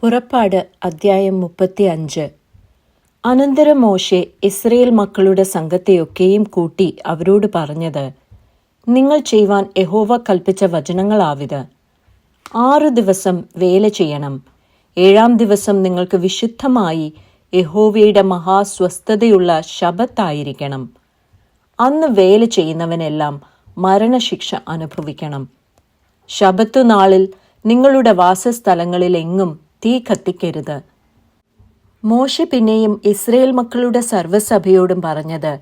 പുറപ്പാട് അദ്ധ്യായം മുപ്പത്തി അഞ്ച് അനന്തരം മോശെ ഇസ്രയേൽ മക്കളുടെ സംഘത്തെയൊക്കെയും കൂട്ടി അവരോട് പറഞ്ഞത് നിങ്ങൾ ചെയ്യുവാൻ യഹോവ കൽപ്പിച്ച വചനങ്ങളാവിത്. ആറു ദിവസം വേല ചെയ്യണം. ഏഴാം ദിവസം നിങ്ങൾക്ക് വിശുദ്ധമായി യഹോവയുടെ മഹാസ്വസ്ഥതയുള്ള ശബത്തായിരിക്കണം അന്ന് വേല ചെയ്യുന്നവനെല്ലാം മരണശിക്ഷ അനുഭവിക്കണം. ശബത്തു നാളിൽ നിങ്ങളുടെ വാസസ്ഥലങ്ങളിൽ എങ്ങും തീ കത്തിക്കരുത്. മോശ പിന്നെയും ഇസ്രയേൽ മക്കളുടെ സർവസഭയോടും പറഞ്ഞത്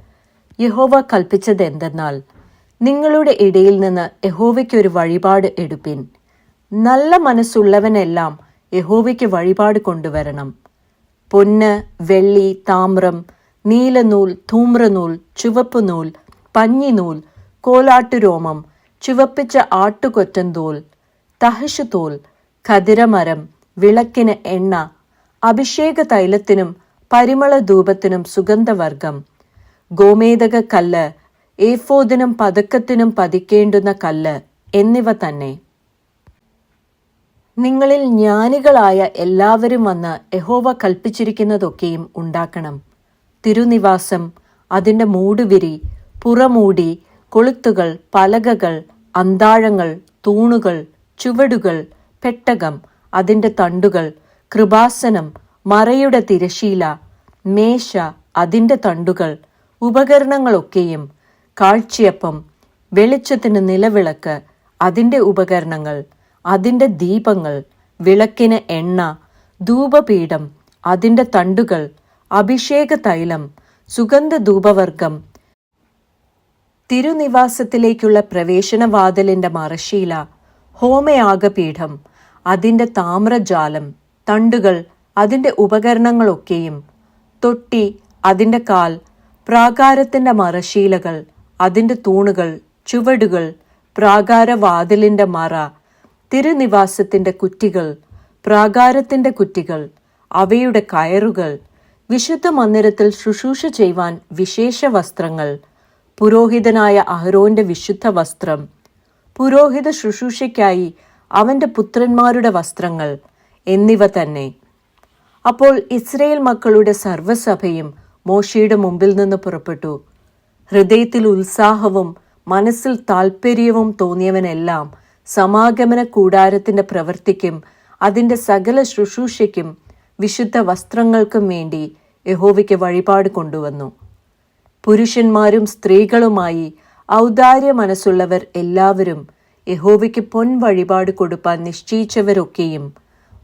യഹോവ കൽപ്പിച്ചത് എന്തെന്നാൽ നിങ്ങളുടെ ഇടയിൽ നിന്ന് യഹോവയ്ക്കൊരു വഴിപാട് എടുപ്പിൻ. നല്ല മനസ്സുള്ളവനെല്ലാം യഹോവയ്ക്ക് വഴിപാട് കൊണ്ടുവരണം. പൊന്ന് വെള്ളി താമ്രം നീലനൂൽ ധൂമ്രനൂൽ ചുവപ്പുനൂൽ പഞ്ഞിനൂൽ കോലാട്ടുരോമം ചുവപ്പിച്ച ആട്ടുകൊറ്റന്തോൽ തഹശുതോൽ ഖദിരമരം വിളക്കിന് എണ്ണ അഭിഷേക തൈലത്തിനും പരിമള ധൂപത്തിനും സുഗന്ധവർഗം. ഗോമേതക കല്ല് ഏഫോദിനും പതക്കത്തിനും പതിക്കേണ്ടുന്ന കല്ല് എന്നിവ തന്നെ. നിങ്ങളിൽ ജ്ഞാനികളായ എല്ലാവരും വന്ന് യഹോവ കൽപ്പിച്ചിരിക്കുന്നതൊക്കെയും ഉണ്ടാക്കണം. തിരുനിവാസം അതിന്റെ മൂടുവിരി പുറമൂടി കൊളുത്തുകൾ പലകകൾ അന്താഴങ്ങൾ തൂണുകൾ ചുവടുകൾ പെട്ടകം അതിന്റെ തണ്ടുകൾ കൃപാസനം മറയുടെ തിരശീല മേശ അതിന്റെ തണ്ടുകൾ ഉപകരണങ്ങളൊക്കെയും കാഴ്ചയപ്പം വെളിച്ചത്തിന് നിലവിളക്ക് അതിന്റെ ഉപകരണങ്ങൾ അതിന്റെ ദീപങ്ങൾ വിളക്കിന് എണ്ണ ധൂപപീഠം അതിന്റെ തണ്ടുകൾ അഭിഷേക തൈലം സുഗന്ധ ധൂപവർഗം തിരുനിവാസത്തിലേക്കുള്ള പ്രവേശനവാതിലിന്റെ മറശീല ഹോമയാഗപീഠം അതിന്റെ താമ്രജാലം തണ്ടുകൾ അതിന്റെ ഉപകരണങ്ങളൊക്കെയും. തൊട്ടി അതിന്റെ കാൽ പ്രാകാരത്തിന്റെ മറശീലകൾ അതിന്റെ തൂണുകൾ ചുവടുകൾ പ്രാകാരവാതിലിന്റെ മറ തിരുനിവാസത്തിന്റെ കുറ്റികൾ പ്രാകാരത്തിന്റെ കുറ്റികൾ അവയുടെ കയറുകൾ വിശുദ്ധ മന്ദിരത്തിൽ ശുശ്രൂഷ ചെയ്യുവാൻ വിശേഷ വസ്ത്രങ്ങൾ പുരോഹിതനായ അഹ്റോന്റെ വിശുദ്ധ വസ്ത്രം. പുരോഹിത ശുശ്രൂഷയ്ക്കായി അവന്റെ പുത്രന്മാരുടെ വസ്ത്രങ്ങൾ എന്നിവ തന്നെ. അപ്പോൾ ഇസ്രയേൽ മക്കളുടെ സർവസഭയും മോശയുടെ മുമ്പിൽ നിന്ന് പുറപ്പെട്ടു. ഹൃദയത്തിൽ ഉത്സാഹവും മനസ്സിൽ താൽപ്പര്യവും തോന്നിയവനെല്ലാം സമാഗമന കൂടാരത്തിന്റെ പ്രവൃത്തിക്കും അതിന്റെ സകല ശുശ്രൂഷയ്ക്കും വിശുദ്ധ വസ്ത്രങ്ങൾക്കും വേണ്ടി യഹോവയ്ക്ക് വഴിപാട് കൊണ്ടുവന്നു. പുരുഷന്മാരും സ്ത്രീകളുമായി ഔദാര്യ മനസ്സുള്ളവർ എല്ലാവരും യഹോവയ്ക്ക് പൊൻ വഴിപാട് കൊടുപ്പാൻ നിശ്ചയിച്ചവരൊക്കെയും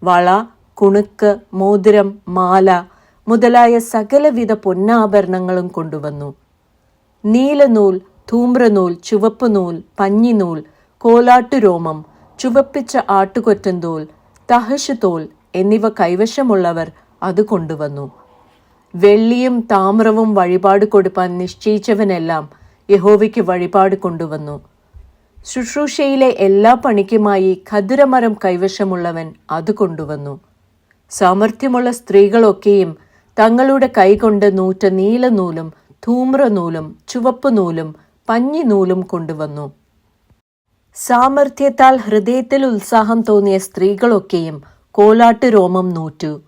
വള കുണുക്ക് മോതിരം മാല മുതലായ സകലവിധ പൊന്നാഭരണങ്ങളും കൊണ്ടുവന്നു. നീലനൂൽ ധൂമ്രനൂൽ ചുവപ്പുനൂൽ പഞ്ഞിനൂൽ കോലാട്ടുരോമം ചുവപ്പിച്ച ആട്ടുകൊറ്റന്തോൽ തഹശുതോൽ എന്നിവ കൈവശമുള്ളവർ അത് കൊണ്ടുവന്നു. വെള്ളിയും താമ്രവും വഴിപാട് കൊടുപ്പാൻ നിശ്ചയിച്ചവനെല്ലാം യഹോവയ്ക്ക് വഴിപാട് കൊണ്ടുവന്നു. ശുശ്രൂഷയിലെ എല്ലാ പണിക്കുമായി ഖദുരമരം കൈവശമുള്ളവൻ അത് കൊണ്ടുവന്നു. സാമർഥ്യമുള്ള സ്ത്രീകളൊക്കെയും തങ്ങളുടെ കൈകൊണ്ട് നൂറ്റ നീലനൂലും ധൂമ്രനൂലും ചുവപ്പുനൂലും പഞ്ഞിനൂലും കൊണ്ടുവന്നു. സാമർഥ്യത്താൽ ഹൃദയത്തിൽ ഉത്സാഹം തോന്നിയ സ്ത്രീകളൊക്കെയും കോലാട്ട് രോമം നൂറ്റു.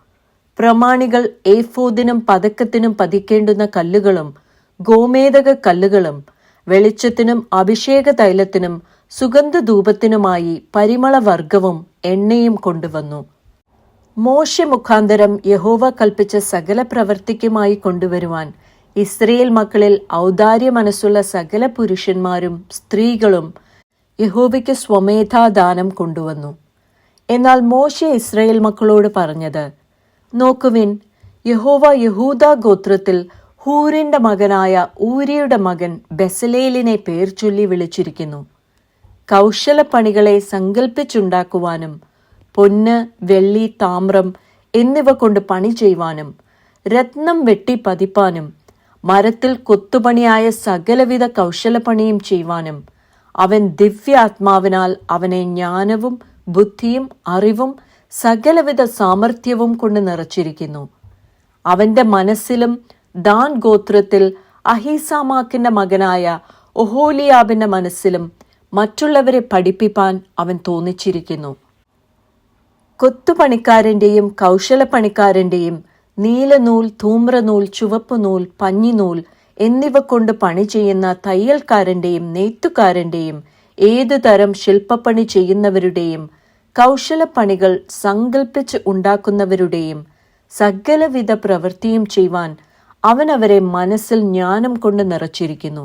പ്രമാണികൾ ഏഫോദിനും പതക്കത്തിനും പതിക്കേണ്ടുന്ന കല്ലുകളും ഗോമേതക കല്ലുകളും വെളിച്ചത്തിനും അഭിഷേക തൈലത്തിനും സുഗന്ധധൂപത്തിനുമായി പരിമളവർഗവും എണ്ണയും കൊണ്ടുവന്നു. മോശ മുഖാന്തരം യഹോവ കൽപ്പിച്ച സകല പ്രവർത്തിക്കുമായി കൊണ്ടുവരുവാൻ ഇസ്രയേൽ മക്കളിൽ ഔദാര്യ മനസ്സുള്ള സകല പുരുഷന്മാരും സ്ത്രീകളും യഹോവയ്ക്ക് സ്വമേധാദാനം കൊണ്ടുവന്നു. എന്നാൽ മോശ ഇസ്രയേൽ മക്കളോട് പറഞ്ഞത് നോക്കുവിൻ യഹോവ യഹൂദ ഗോത്രത്തിൽ ഹൂരിന്റെ മകനായ ഊരിയുടെ മകൻ ബെസലേലിനെ പേർ ചൊല്ലി വിളിച്ചിരിക്കുന്നു. കൗശലപ്പണികളെ സങ്കല്പിച്ചുണ്ടാക്കുവാനും പൊന്ന് വെള്ളി താമ്രം എന്നിവ കൊണ്ട് പണി ചെയ്യുവാനും രത്നം വെട്ടി പതിപ്പാനും മരത്തിൽ കൊത്തുപണിയായ സകലവിധ കൗശലപ്പണിയും ചെയ്യുവാനും അവൻ ദിവ്യാത്മാവിനാൽ അവനെ ജ്ഞാനവും ബുദ്ധിയും അറിവും സകലവിധ സാമർഥ്യവും കൊണ്ട് നിറച്ചിരിക്കുന്നു. അവന്റെ മനസ്സിലും ദാൻ ഗോത്രത്തിൽ അഹീസാമാക്കിന്റെ മകനായ ഒഹോലിയാബിന്റെ മനസ്സിലും മറ്റുള്ളവരെ പഠിപ്പിപ്പാൻ അവൻ തോന്നിച്ചിരിക്കുന്നു. കൊത്തുപണിക്കാരന്റെയും കൗശലപ്പണിക്കാരന്റെയും നീലനൂൽ ധൂമ്രനൂൽ ചുവപ്പുനൂൽ പഞ്ഞിനൂൽ എന്നിവ കൊണ്ട് പണി ചെയ്യുന്ന തയ്യൽക്കാരന്റെയും നെയ്ത്തുകാരന്റെയും ഏതു തരം ശില്പപ്പണി ചെയ്യുന്നവരുടെയും കൗശലപ്പണികൾ സങ്കൽപ്പിച്ച് ഉണ്ടാക്കുന്നവരുടെയും സകലവിധ പ്രവൃത്തിയും ചെയ്യുവാൻ അവൻ അവരെ മനസ്സിൽ ജ്ഞാനം കൊണ്ട് നിറച്ചിരിക്കുന്നു.